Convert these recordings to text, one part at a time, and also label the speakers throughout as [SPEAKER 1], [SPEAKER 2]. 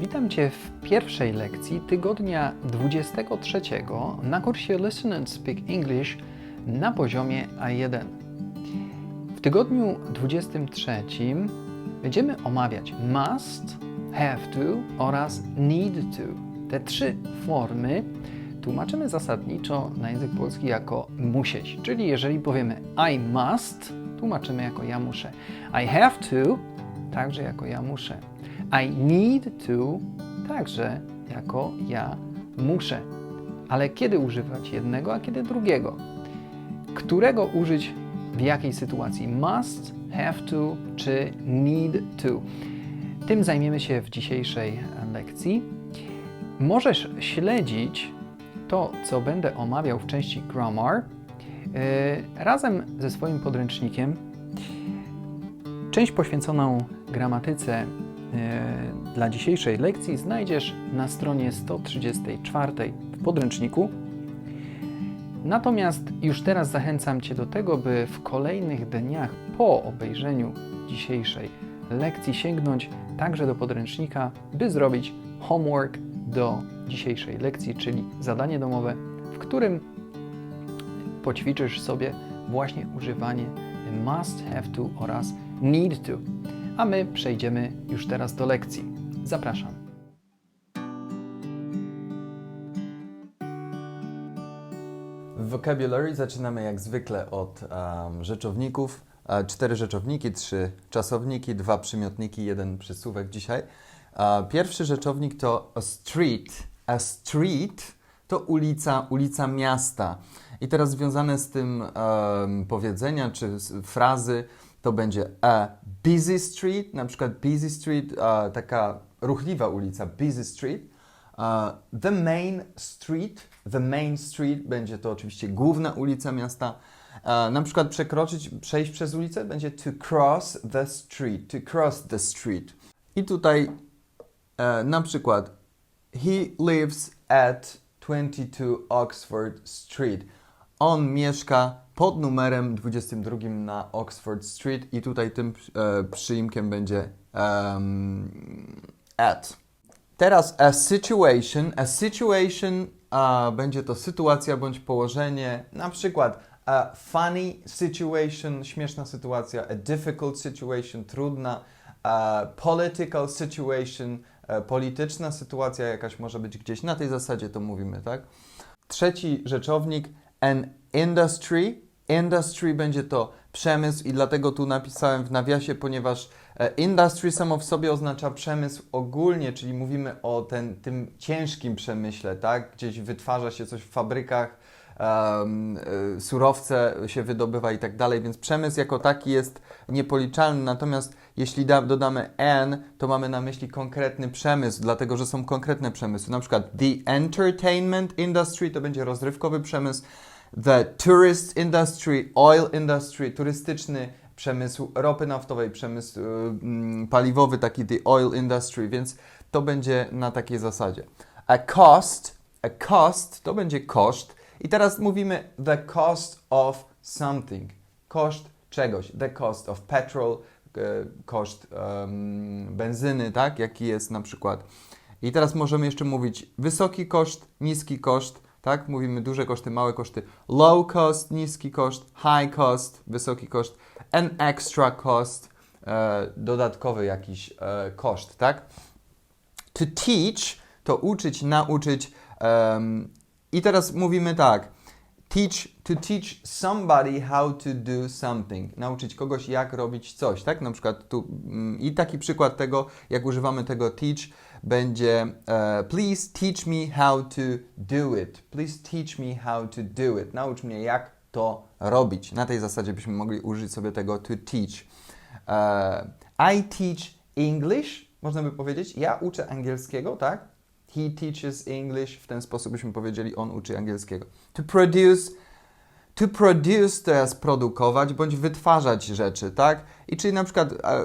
[SPEAKER 1] Witam Cię w pierwszej lekcji tygodnia 23 na kursie Listen and Speak English na poziomie A1. W tygodniu 23 będziemy omawiać must, have to oraz need to. Te trzy formy tłumaczymy zasadniczo na język polski jako musieć, czyli jeżeli powiemy I must, tłumaczymy jako ja muszę. I have to, także jako ja muszę. I need to, także jako ja muszę. Ale kiedy używać jednego, a kiedy drugiego? Którego użyć w jakiej sytuacji? Must, have to czy need to? Tym zajmiemy się w dzisiejszej lekcji. Możesz śledzić to, co będę omawiał w części grammar, yy, razem ze swoim podręcznikiem. Część poświęconą gramatyce dla dzisiejszej lekcji znajdziesz na stronie 134 w podręczniku. Natomiast już teraz zachęcam Cię do tego, by w kolejnych dniach po obejrzeniu dzisiejszej lekcji sięgnąć także do podręcznika, by zrobić homework do dzisiejszej lekcji, czyli zadanie domowe, w którym poćwiczysz sobie właśnie używanie must, have to oraz need to. A my przejdziemy już teraz do lekcji. Zapraszam.
[SPEAKER 2] W vocabulary zaczynamy jak zwykle od um, rzeczowników. E, Cztery rzeczowniki, trzy czasowniki, dwa przymiotniki, jeden przysłówek dzisiaj. E, Pierwszy rzeczownik to a street. A street to ulica, ulica miasta. I teraz związane z tym em, powiedzenia czy frazy to będzie a busy street, na przykład busy street, e, taka ruchliwa ulica, busy street. Uh, the main street, the main street będzie to oczywiście główna ulica miasta. Uh, na przykład przekroczyć, przejść przez ulicę będzie to cross the street, to cross the street. I tutaj e, na przykład he lives at 22 Oxford Street. On mieszka pod numerem 22 na Oxford Street i tutaj tym e, przyimkiem będzie em, at. Teraz a situation. A situation a, będzie to sytuacja bądź położenie, na przykład a funny situation, śmieszna sytuacja, a difficult situation, trudna, a political situation, a polityczna sytuacja jakaś może być gdzieś. Na tej zasadzie to mówimy, tak? Trzeci rzeczownik, an industry. Industry będzie to przemysł i dlatego tu napisałem w nawiasie, ponieważ e, industry samo w sobie oznacza przemysł ogólnie, czyli mówimy o ten, tym ciężkim przemyśle, tak? Gdzieś wytwarza się coś w fabrykach, e, surowce się wydobywa i tak dalej, więc przemysł jako taki jest niepoliczalny, natomiast jeśli da, dodamy N, to mamy na myśli konkretny przemysł, dlatego że są konkretne przemysły, na przykład the entertainment industry to będzie rozrywkowy przemysł, the tourist industry, oil industry, turystyczny przemysł ropy naftowej, przemysł y, mm, paliwowy, taki the oil industry, więc to będzie na takiej zasadzie. A cost, a cost to będzie koszt. I teraz mówimy the cost of something, koszt czegoś, the cost of petrol, koszt em, benzyny, tak, jaki jest na przykład. I teraz możemy jeszcze mówić wysoki koszt, niski koszt, tak? Mówimy duże koszty, małe koszty. Low cost, niski koszt, high cost, wysoki koszt, an extra cost, e, dodatkowy jakiś e, koszt, tak? To teach to uczyć, nauczyć. I teraz mówimy tak. Teach, to teach somebody how to do something. Nauczyć kogoś, jak robić coś, tak? Na przykład tu. mm, I taki przykład tego, jak używamy tego teach, będzie e, Please teach me how to do it. Please teach me how to do it. Naucz mnie, jak to robić. Na tej zasadzie byśmy mogli użyć sobie tego to teach. E, I teach English, można by powiedzieć. Ja uczę angielskiego, tak? He teaches English. W ten sposób byśmy powiedzieli, on uczy angielskiego. To produce. To produce to jest produkować bądź wytwarzać rzeczy, tak? I czyli na przykład e,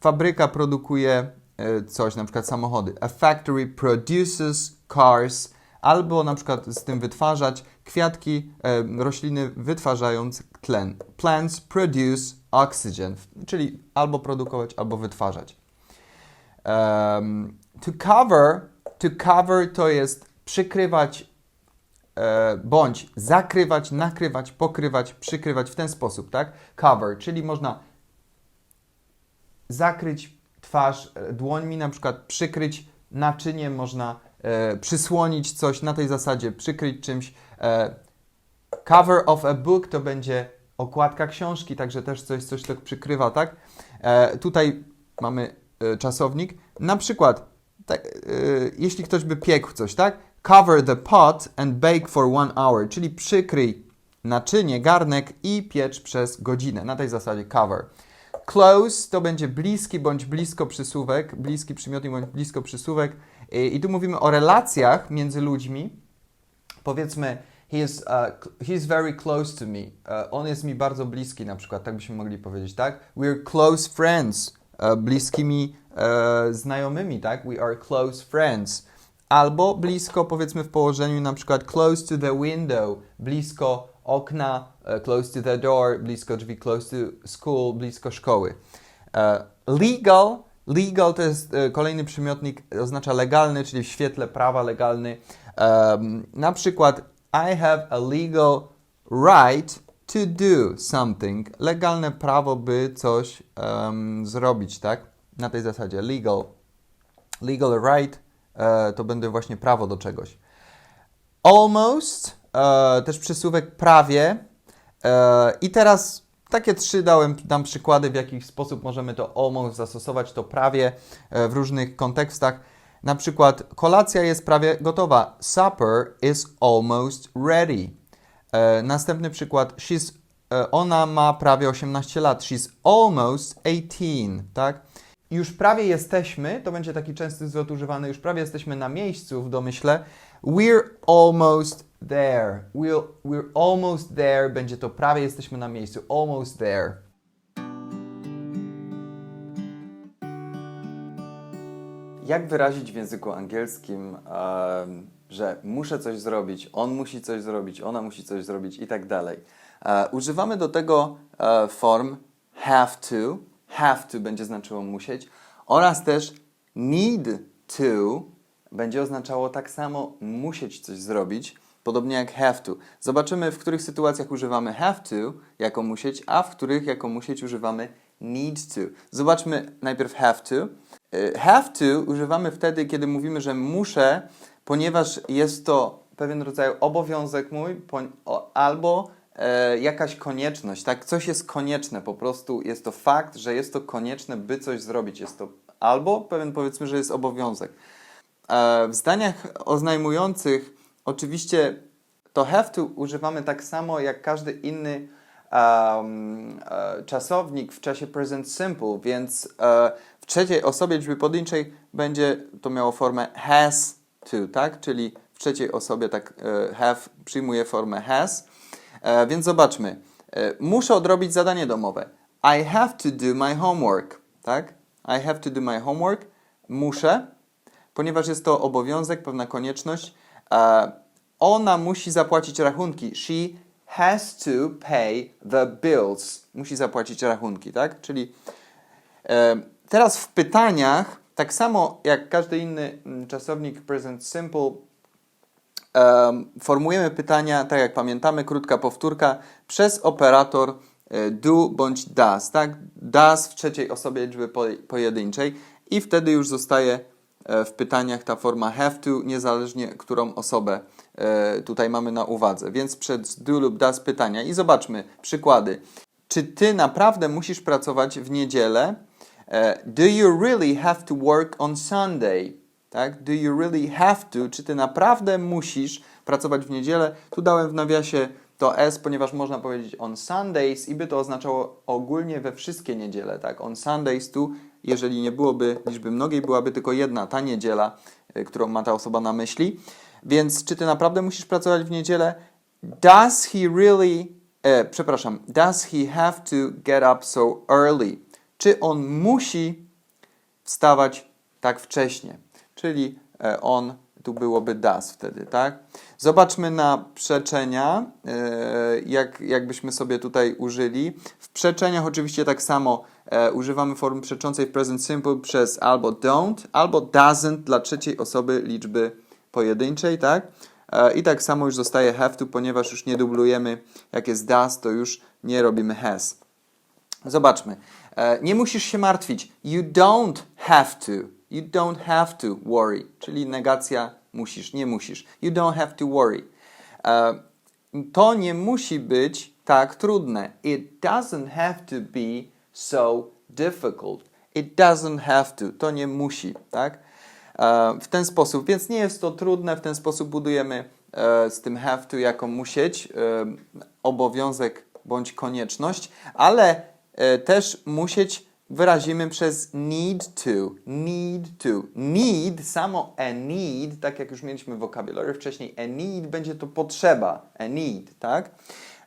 [SPEAKER 2] fabryka produkuje e, coś, na przykład samochody. A factory produces cars, albo na przykład z tym wytwarzać kwiatki, e, rośliny wytwarzając tlen. Plants produce oxygen, czyli albo produkować, albo wytwarzać. Um, to cover, to cover to jest przykrywać e, bądź zakrywać, nakrywać, pokrywać, przykrywać w ten sposób, tak? Cover, czyli można zakryć twarz e, dłońmi, na przykład przykryć naczyniem, można e, przysłonić coś na tej zasadzie, przykryć czymś. E, cover of a book to będzie okładka książki, także też coś, coś tak przykrywa, tak? E, tutaj mamy e, czasownik. Na przykład, tak, e, jeśli ktoś by piekł coś, tak? Cover the pot and bake for one hour, czyli przykryj naczynie, garnek i piecz przez godzinę. Na tej zasadzie cover. Close to będzie bliski bądź blisko przysłówek, bliski przymiotnik bądź blisko przysłówek. I, i tu mówimy o relacjach między ludźmi. Powiedzmy, he is, uh, he's very close to me. Uh, on jest mi bardzo bliski, na przykład, tak byśmy mogli powiedzieć, tak? We're close friends. Uh, bliskimi uh, znajomymi, tak? We are close friends. Albo blisko, powiedzmy w położeniu na przykład close to the window, blisko okna, uh, close to the door, blisko drzwi, close to school, blisko szkoły. Uh, legal, legal to jest kolejny przymiotnik, oznacza legalny, czyli w świetle prawa legalny. Um, na przykład I have a legal right to do something. Legalne prawo, by coś um, zrobić, tak? Na tej zasadzie legal. Legal right e, to będzie właśnie prawo do czegoś. Almost, e, też przysłówek prawie. E, I teraz takie trzy dałem, dam przykłady, w jaki sposób możemy to almost zastosować, to prawie w różnych kontekstach. Na przykład kolacja jest prawie gotowa. Supper is almost ready. Następny przykład. She's, ona ma prawie 18 lat. She's almost 18, tak? Już prawie jesteśmy, to będzie taki częsty zwrot używany, już prawie jesteśmy na miejscu w domyśle. We're almost there. We're, we're almost there, będzie to prawie jesteśmy na miejscu. Almost there. Jak wyrazić w języku angielskim, em, że muszę coś zrobić, on musi coś zrobić, ona musi coś zrobić i tak dalej? E, używamy do tego e, form have to, have to będzie znaczyło musieć, oraz też need to będzie oznaczało tak samo musieć coś zrobić, podobnie jak have to. Zobaczymy, w których sytuacjach używamy have to jako musieć, a w których jako musieć używamy need to. Zobaczmy najpierw have to. Y, Have to używamy wtedy, kiedy mówimy, że muszę, ponieważ jest to pewien rodzaj obowiązek mój albo e, jakaś konieczność, tak? Coś jest konieczne, po prostu jest to fakt, że jest to konieczne, by coś zrobić. Jest to albo pewien powiedzmy, że jest obowiązek. E, w zdaniach oznajmujących oczywiście to have to używamy tak samo jak każdy inny um, czasownik w czasie present simple, więc e, w trzeciej osobie liczby podjęczej będzie to miało formę has to, tak? Czyli w trzeciej osobie tak e, have przyjmuje formę has. E, więc zobaczmy. E, muszę odrobić zadanie domowe. I have to do my homework, tak? I have to do my homework. Muszę, ponieważ jest to obowiązek, pewna konieczność. E, ona musi zapłacić rachunki. She has to pay the bills. Musi zapłacić rachunki, tak? Czyli teraz w pytaniach, tak samo jak każdy inny mm, czasownik present simple, formujemy pytania, tak jak pamiętamy, krótka powtórka, przez operator e, do bądź does, tak? Does w trzeciej osobie liczby po- pojedynczej i wtedy już zostaje e, w pytaniach ta forma have to, niezależnie którą osobę e, tutaj mamy na uwadze. Więc przed do lub does pytania i zobaczmy przykłady. Czy ty naprawdę musisz pracować w niedzielę? Do you really have to work on Sunday? Tak? Do you really have to? Czy ty naprawdę musisz pracować w niedzielę? Tu dałem w nawiasie to S, ponieważ można powiedzieć on Sundays i by to oznaczało ogólnie we wszystkie niedziele. Tak? On Sundays tu, jeżeli nie byłoby liczby mnogiej, byłaby tylko jedna ta niedziela, y, którą ma ta osoba na myśli. Więc czy ty naprawdę musisz pracować w niedzielę? Does he really, e, przepraszam, does he have to get up so early? Czy on musi wstawać tak wcześnie? Czyli e, on tu byłoby does wtedy, tak? Zobaczmy na przeczenia, e, jak, jakbyśmy sobie tutaj użyli. W przeczeniach oczywiście tak samo e, używamy formy przeczącej w present simple przez albo don't, albo doesn't dla trzeciej osoby liczby pojedynczej, tak? I tak samo już zostaje have to, ponieważ już nie dublujemy, jak jest does, to już nie robimy has. Zobaczmy. Nie musisz się martwić. You don't have to. You don't have to worry. Czyli negacja musisz, nie musisz. You don't have to worry. E, To nie musi być tak trudne. It doesn't have to be so difficult. It doesn't have to. To nie musi, tak? E, W ten sposób, więc nie jest to trudne. W ten sposób budujemy e, z tym have to jako musieć, obowiązek bądź konieczność, ale też musieć wyrazimy przez need to. Need to. Need, samo a need, tak jak już mieliśmy w vocabulary wcześniej, a need będzie to potrzeba. A need, tak?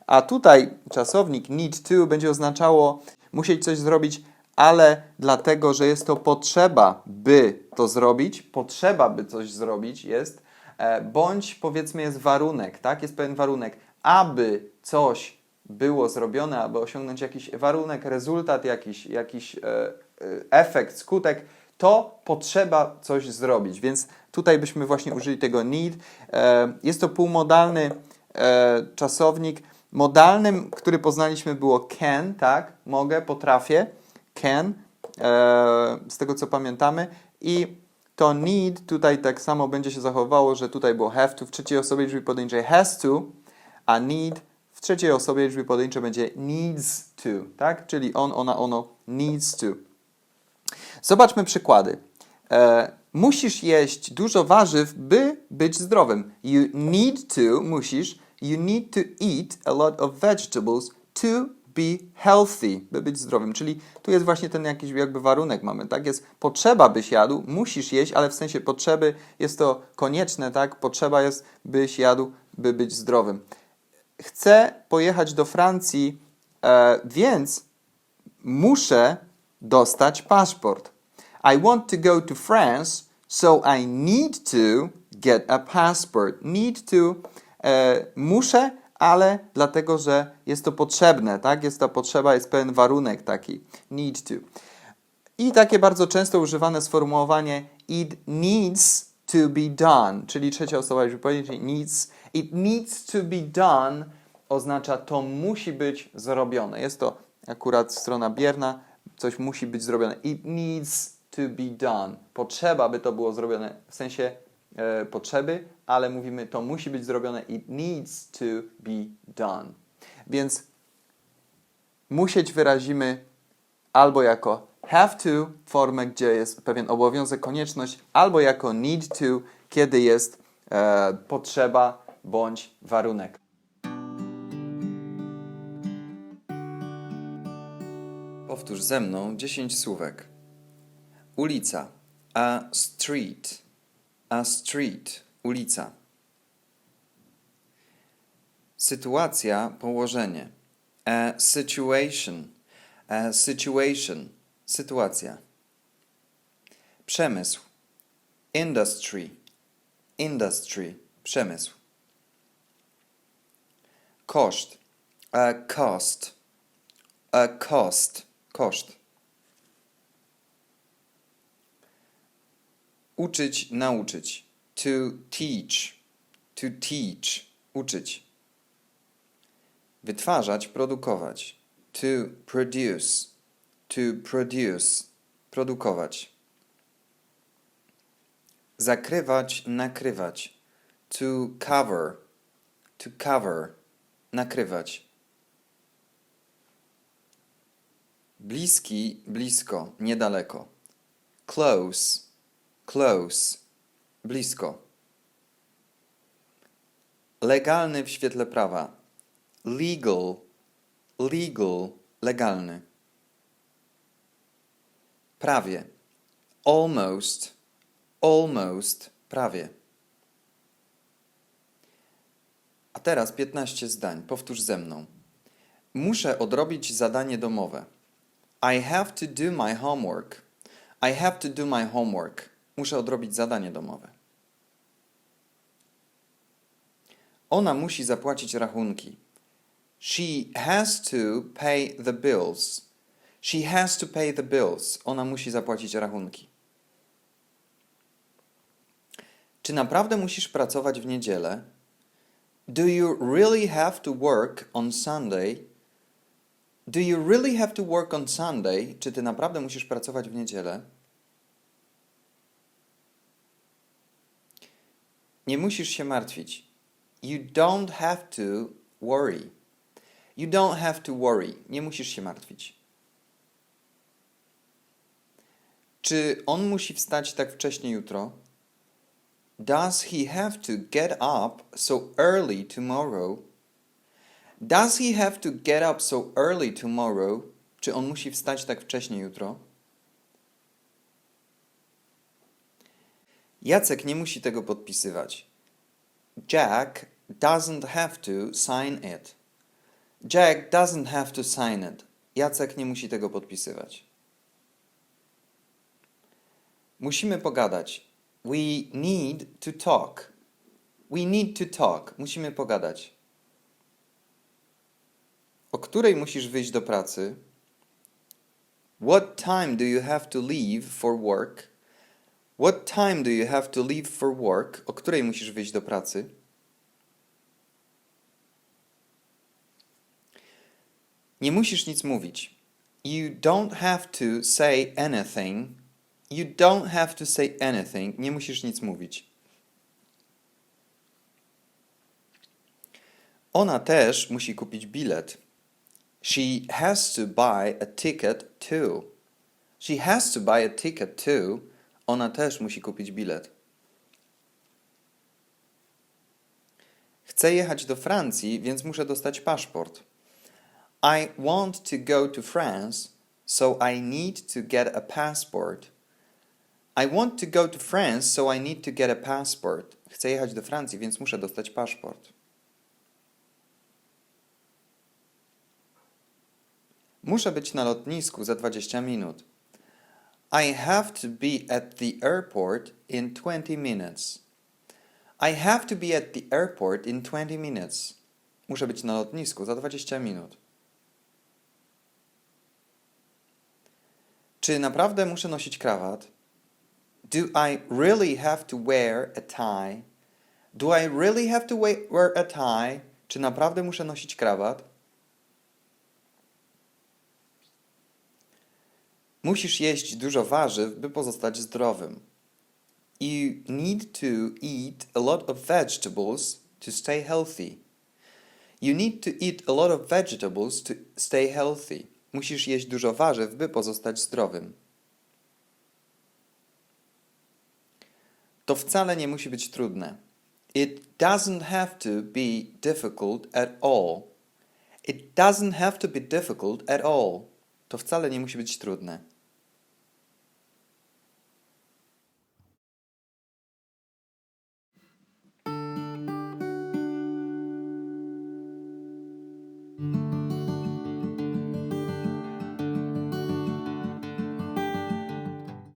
[SPEAKER 2] A tutaj czasownik need to będzie oznaczało musieć coś zrobić, ale dlatego, że jest to potrzeba, by to zrobić, potrzeba, by coś zrobić jest, e, bądź powiedzmy jest warunek, tak? Jest pewien warunek, aby coś było zrobione, aby osiągnąć jakiś warunek, rezultat, jakiś, jakiś e, e, efekt, skutek, to potrzeba coś zrobić. Więc tutaj byśmy właśnie użyli tego need. E, jest to półmodalny czasownik. Modalnym, który poznaliśmy było can, tak? Mogę, potrafię. Can, z tego co pamiętamy. I to need tutaj tak samo będzie się zachowało, że tutaj było have to w trzeciej osobie liczby pojedynczej has to, a need w trzeciej osobie liczby pojedynczej będzie needs to, tak? Czyli on, ona, ono needs to. Zobaczmy przykłady. E, musisz jeść dużo warzyw, by być zdrowym. You need to, musisz, you need to eat a lot of vegetables to be healthy, by być zdrowym. Czyli tu jest właśnie ten jakiś jakby warunek mamy, tak? Jest potrzeba, byś jadł, musisz jeść, ale w sensie potrzeby jest to konieczne, tak? Potrzeba jest, byś jadł, by być zdrowym. Chcę pojechać do Francji, e, więc muszę dostać paszport. I want to go to France, so I need to get a passport. Need to, e, muszę, ale dlatego, że jest to potrzebne, tak? Jest ta potrzeba, jest pewien warunek taki. Need to. I takie bardzo często używane sformułowanie it needs to be done, czyli trzecia osoba liczby pojedynczej needs. It needs to be done oznacza to musi być zrobione. Jest to akurat strona bierna, coś musi być zrobione. It needs to be done. Potrzeba, by to było zrobione, w sensie e, potrzeby, ale mówimy to musi być zrobione. It needs to be done. Więc musieć wyrazimy albo jako have to, formę, gdzie jest pewien obowiązek, konieczność, albo jako need to, kiedy jest e, potrzeba bądź warunek. Powtórz ze mną 10 słówek. Ulica. A street. A street. Ulica. Sytuacja, położenie. A situation. A situation. Sytuacja. Przemysł. Industry. Industry. Przemysł. Koszt. A cost. A cost. Koszt. Uczyć, nauczyć. To teach. To teach. Uczyć. Wytwarzać, produkować. To produce. To produce. Produkować. Zakrywać, nakrywać. To cover. To cover. Nakrywać. Bliski, blisko, niedaleko. Close, close, blisko. Legalny w świetle prawa. Legal, legal, legalny. Prawie. Almost, almost, prawie. A teraz 15 zdań. Powtórz ze mną. Muszę odrobić zadanie domowe. I have to do my homework. I have to do my homework. Muszę odrobić zadanie domowe. Ona musi zapłacić rachunki. She has to pay the bills. She has to pay the bills. Ona musi zapłacić rachunki. Czy naprawdę musisz pracować w niedzielę? Do you really have to work on Sunday? Do you really have to work on Sunday? Czy ty naprawdę musisz pracować w niedzielę? Nie musisz się martwić. You don't have to worry. You don't have to worry. Nie musisz się martwić. Czy on musi wstać tak wcześnie jutro? Does he have to get up so early tomorrow? Does he have to get up so early tomorrow? Czy on musi wstać tak wcześnie jutro? Jacek nie musi tego podpisywać. Jack doesn't have to sign it. Jack doesn't have to sign it. Jacek nie musi tego podpisywać. Musimy pogadać. We need to talk. We need to talk. Musimy pogadać. O której musisz wyjść do pracy? What time do you have to leave for work? What time do you have to leave for work? O której musisz wyjść do pracy? Nie musisz nic mówić. You don't have to say anything. You don't have to say anything. Nie musisz nic mówić. Ona też musi kupić bilet. She has to buy a ticket too. She has to buy a ticket too. Ona też musi kupić bilet. Chcę jechać do Francji, więc muszę dostać paszport. I want to go to France, so I need to get a passport. I want to go to France, so I need to get a passport. Chcę jechać do Francji, więc muszę dostać paszport. Muszę być na lotnisku za 20 minut. I have to be at the airport in 20 minutes. I have to be at the airport in 20 minutes. Muszę być na lotnisku za 20 minut. Czy naprawdę muszę nosić krawat? Do I really have to wear a tie? Do I really have to wear a tie? Czy naprawdę muszę nosić krawat? Musisz jeść dużo warzyw, by pozostać zdrowym. You need to eat a lot of vegetables to stay healthy. You need to eat a lot of vegetables to stay healthy. Musisz jeść dużo warzyw, by pozostać zdrowym. To wcale nie musi być trudne. It doesn't have to be difficult at all. It doesn't have to be difficult at all. To wcale nie musi być trudne.